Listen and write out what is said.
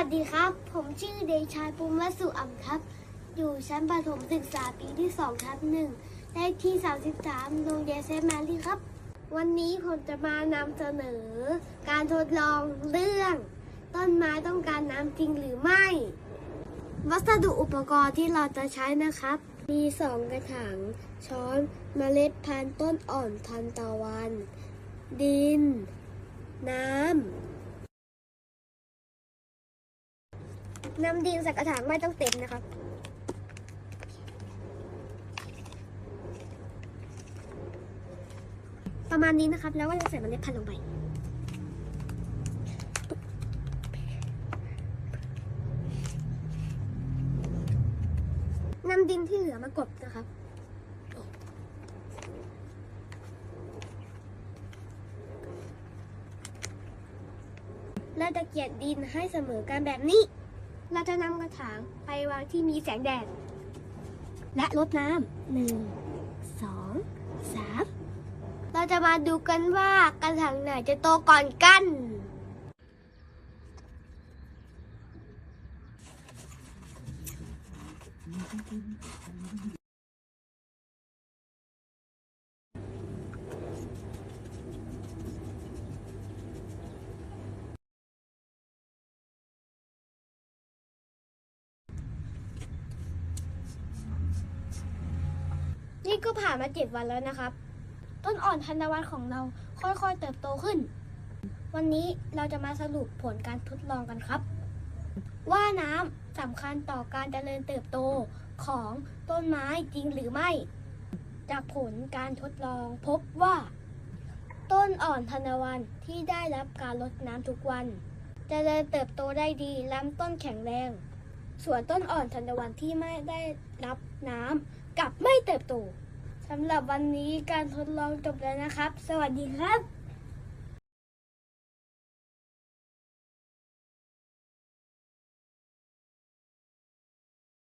วัสดีครับ ผมชื่อเดชาปุมวสุอ่ำครับ อยู่ชั้นประถมศึกษาปีที่2ทับหนึ่งเลขที่ 33 โรงเรียนเซนต์แมรี่ครับ วันนี้ผมจะมานำเสนอ การทดลองเรื่อง ต้นไม้ต้องการน้ำจริงหรือไม่ วัสดุอุปกรณ์ที่เราจะใช้นะครับ มีสองกระถาง ช้อนเมล็ดพันธุ์ต้นอ่อนทันตะวัน ดิน น้ำ น้ำดินใส่กระถางไม่ต้องเต็มนะครับประมาณนี้นะครับ แล้วก็จะใส่เมล็ดพันธุ์ลงไป นำดินที่เหลือมากบนะครับเราจะเกลียดดินให้เสมอกันแบบนี้ เราจะนำกระถางไปวางที่มีแสงแดด และรดน้ำหนึ่งสองสามเราจะมาดูกันว่ากระถางไหนจะโตก่อนกัน ก็ผ่านมาเจ็ดวันแล้วนะครับ ต้นอ่อนธันวันของเราค่อยๆเติบโตขึ้น วันนี้เราจะมาสรุปผลการทดลองกันครับ ว่าน้ำสำคัญต่อการเจริญเติบโตของต้นไม้จริงหรือไม่ จากผลการทดลองพบว่า ต้นอ่อนธนวันที่ได้รับการรดน้ำทุกวันจเจริญเติบโตได้ดีลำต้นแข็งแรง ส่วนต้นอ่อนธนวันที่ไม่ได้รับน้ำกลับไม่เติบโต สำหรับวันนี้การทดลองจบแล้วนะครับ สวัสดีครับ